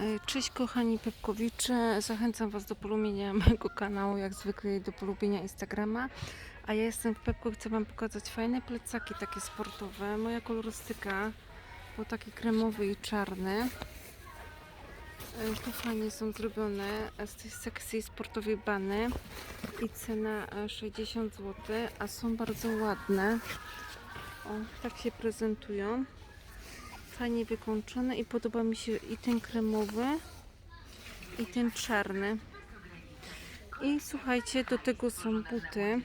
E, Cześć kochani Pepkowicze, zachęcam Was do polubienia mojego kanału, jak zwykle do polubienia Instagrama. A ja jestem w Pepku i chcę Wam pokazać fajne plecaki takie sportowe. Moja kolorystyka to taki kremowy i czarny. E, Tu fajnie są zrobione z tej sekcji sportowej bany i cena e, 60 zł, a są bardzo ładne. O, tak się prezentują fajnie wykończone i podoba mi się i ten kremowy i ten czarny. I słuchajcie do tego są buty.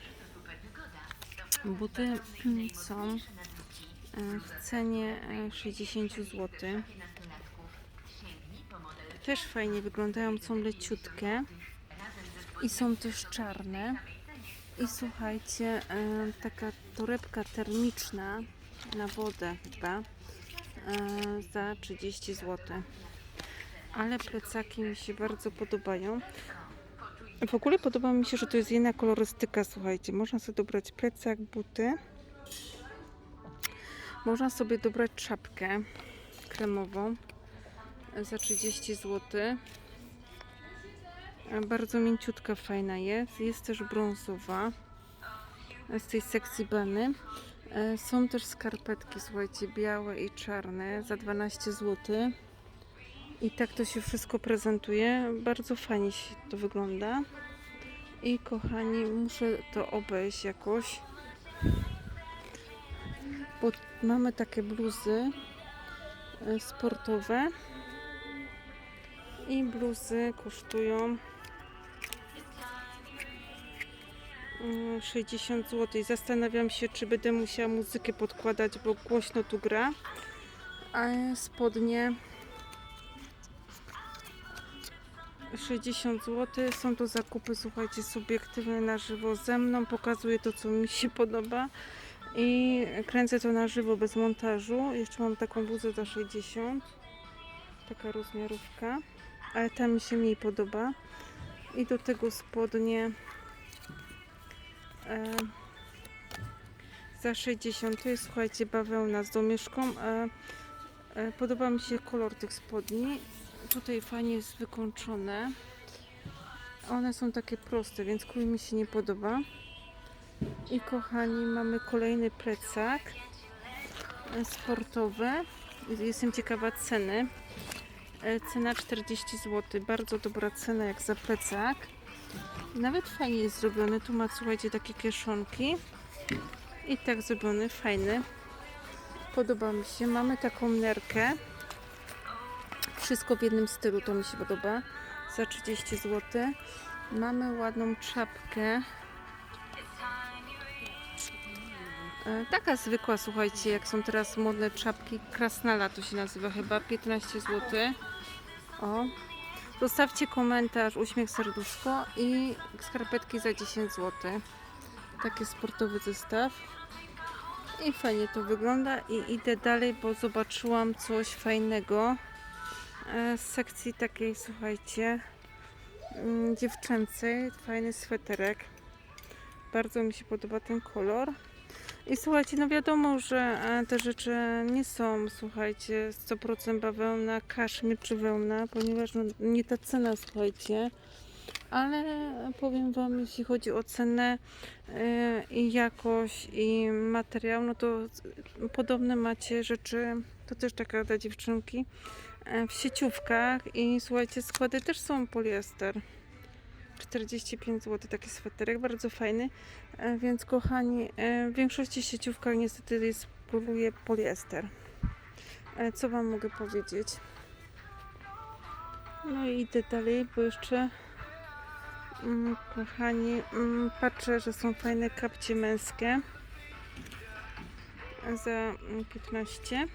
Buty mm, są e, w cenie e, 60 zł też fajnie wyglądają są leciutkie. I są też czarne. I słuchajcie e, taka torebka termiczna na wodę chyba. e, za 30 zł. Ale plecaki mi się bardzo podobają. W ogóle podoba mi się, że to jest jedna kolorystyka, słuchajcie. Można sobie dobrać plecak, buty. Można sobie dobrać czapkę kremową za 30 zł. Bardzo mięciutka, fajna jest. Jest też brązowa z tej sekcji bany. E, Są też skarpetki, słuchajcie, białe i czarne za 12 zł. I tak to się wszystko prezentuje. Bardzo fajnie się to wygląda. I kochani, muszę to obejść jakoś. Bo mamy takie bluzy e, sportowe. I bluzy kosztują 60 zł. Zastanawiam się, czy będę musiała muzykę podkładać, bo głośno tu gra. A spodnie 60 zł. Są to zakupy, słuchajcie, subiektywne na żywo ze mną. Pokazuję to, co mi się podoba. I kręcę to na żywo bez montażu. Jeszcze mam taką bluzę za 60. Taka rozmiarówka. Ale ta mi się mniej podoba. I do tego spodnie e, za 60 to jest słuchajcie bawełna z domieszką. E, e, podoba mi się kolor tych spodni. Tutaj fajnie jest wykończone. One są takie proste więc krój mi się nie podoba. I kochani mamy kolejny plecak e, sportowy. Jestem ciekawa ceny. E, cena 40 zł bardzo dobra cena jak za plecak nawet fajnie jest zrobiony. Tu ma, słuchajcie, takie kieszonki. I tak zrobiony, fajny. Podoba mi się. Mamy taką nerkę. Wszystko w jednym stylu, to mi się podoba. Za 30 zł. Mamy ładną czapkę. E, Taka zwykła, słuchajcie, jak są teraz modne czapki. Krasnala to się nazywa chyba. 15 zł. O, Zostawcie komentarz, uśmiech serduszko i skarpetki za 10 zł. Taki sportowy zestaw. I fajnie to wygląda. I idę dalej, bo zobaczyłam coś fajnego e, z sekcji takiej, słuchajcie, mm, dziewczęcej. Fajny sweterek. Bardzo mi się podoba ten kolor. I słuchajcie, no wiadomo, że e, te rzeczy nie są, słuchajcie, 100% bawełna, kaszmir czy wełna, ponieważ no, nie ta cena, słuchajcie. Ale powiem Wam, jeśli chodzi o cenę e, i jakość i materiał, no to podobne macie rzeczy, to też taka dla dziewczynki, e, w sieciówkach i słuchajcie, składy też są poliester. 45 zł taki sweterek, bardzo fajny. E, Więc kochani, e, w większości sieciówkach niestety jest poluje poliester. E, Co Wam mogę powiedzieć? No i idę dalej, bo jeszcze mm, kochani, mm, patrzę, że są fajne kapcie męskie za mm, 15.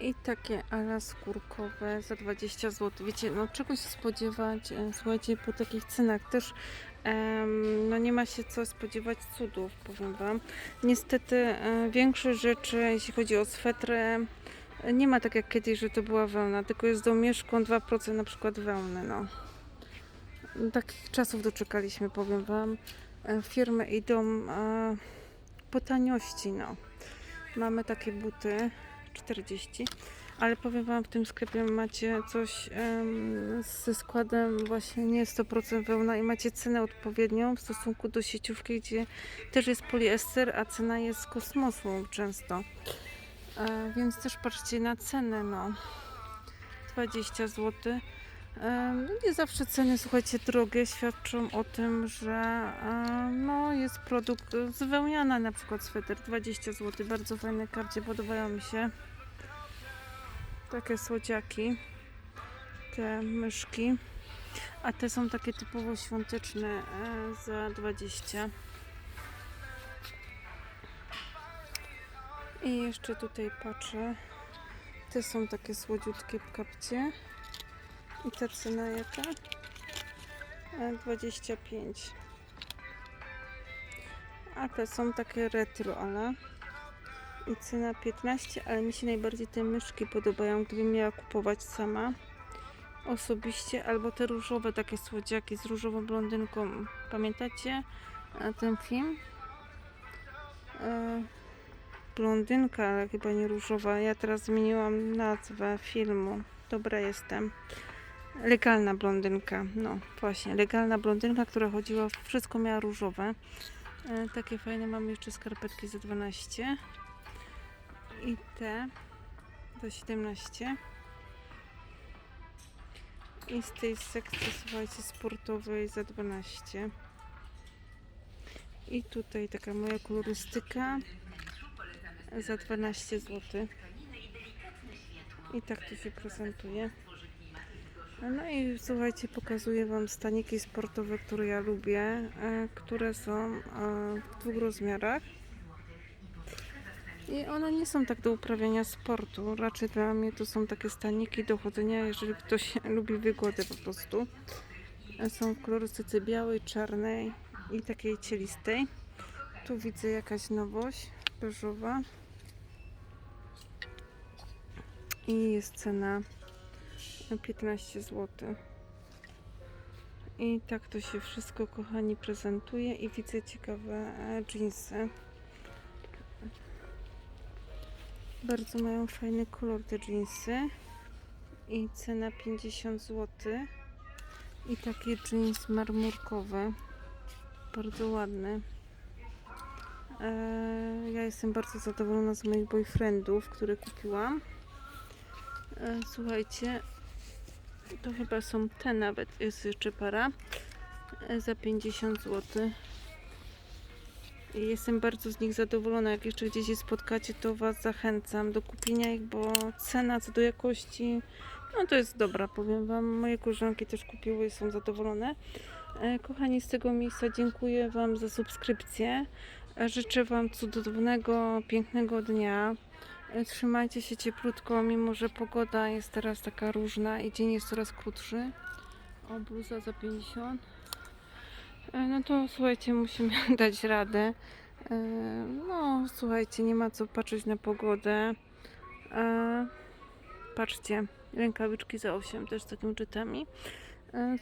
I takie ala skórkowe za 20 zł. Wiecie, no czegoś się spodziewać, e, słuchajcie, po takich cenach też no nie ma się co spodziewać cudów, powiem Wam. Niestety e, większość rzeczy, jeśli chodzi o swetry, e, nie ma tak jak kiedyś, że to była wełna, tylko jest domieszką 2% na przykład wełny, no. Takich czasów doczekaliśmy, powiem Wam. Firmy idą po taniości, no. Mamy takie buty 40, ale powiem Wam, w tym sklepie macie coś em, ze składem właśnie nie 100% wełna i macie cenę odpowiednią w stosunku do sieciówki, gdzie też jest poliester, a cena jest z kosmosu często. E, więc też patrzcie na cenę, no. 20 zł. No nie zawsze ceny, słuchajcie, drogie świadczą o tym, że no, jest produkt z wełniana, na przykład sweter 20 zł. Bardzo fajne kapcie, podobają mi się. Takie słodziaki, te myszki. A te są takie typowo świąteczne e, za 20. I jeszcze tutaj patrzę. Te są takie słodziutkie kapcie. I ta cena jaka? E, 25. A te są takie retro, ale i cena 15, ale mi się najbardziej te myszki podobają, gdybym miała kupować sama osobiście, albo te różowe takie słodziaki z różową blondynką. Pamiętacie e, ten film? E, blondynka, ale chyba nie różowa. Ja teraz zmieniłam nazwę filmu. Dobra jestem. Legalna blondynka. No właśnie, legalna blondynka, która chodziła, wszystko miała różowe. E, takie fajne mamy jeszcze skarpetki za 12. I te za 17. I z tej sekcji, słuchajcie, sportowej za 12. I tutaj taka moja kolorystyka za 12 zł. I tak to się prezentuje. No i słuchajcie, pokazuję Wam staniki sportowe, które ja lubię, e, które są e, w dwóch rozmiarach. I one nie są tak do uprawiania sportu. Raczej dla mnie to są takie staniki do chodzenia, jeżeli ktoś lubi wygodę po prostu. E, Są w kolorystyce białej, czarnej i takiej cielistej. Tu widzę jakaś nowość beżowa. I jest cena 15 zł. I tak to się wszystko, kochani, prezentuje. I widzę ciekawe jeansy. Bardzo mają fajny kolor te jeansy. I cena 50 zł. I taki jeans marmurkowy. Bardzo ładny. E, Ja jestem bardzo zadowolona z moich boyfriendów, które kupiłam. E, Słuchajcie, to chyba są te nawet, jest jeszcze para e, za 50 zł. Jestem bardzo z nich zadowolona. Jak jeszcze gdzieś je spotkacie, to Was zachęcam do kupienia ich, bo cena co do jakości, no to jest dobra, powiem Wam. Moje koleżanki też kupiły i są zadowolone. E, Kochani, z tego miejsca dziękuję Wam za subskrypcję. Życzę Wam cudownego, pięknego dnia. Trzymajcie się cieplutko, mimo że pogoda jest teraz taka różna i dzień jest coraz krótszy. O, bluza za 50. E, No to słuchajcie, musimy dać radę. E, No, słuchajcie, nie ma co patrzeć na pogodę. E, Patrzcie, rękawiczki za 8 też z takimi czytami.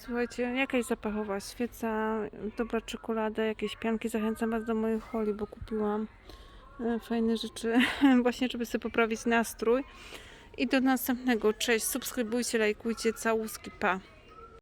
Słuchajcie, jakaś zapachowa świeca, dobra czekolada, jakieś pianki. Zachęcam Was do mojej holi, bo kupiłam fajne rzeczy, właśnie żeby sobie poprawić nastrój. I do następnego. Cześć, subskrybujcie, lajkujcie, całuski, pa.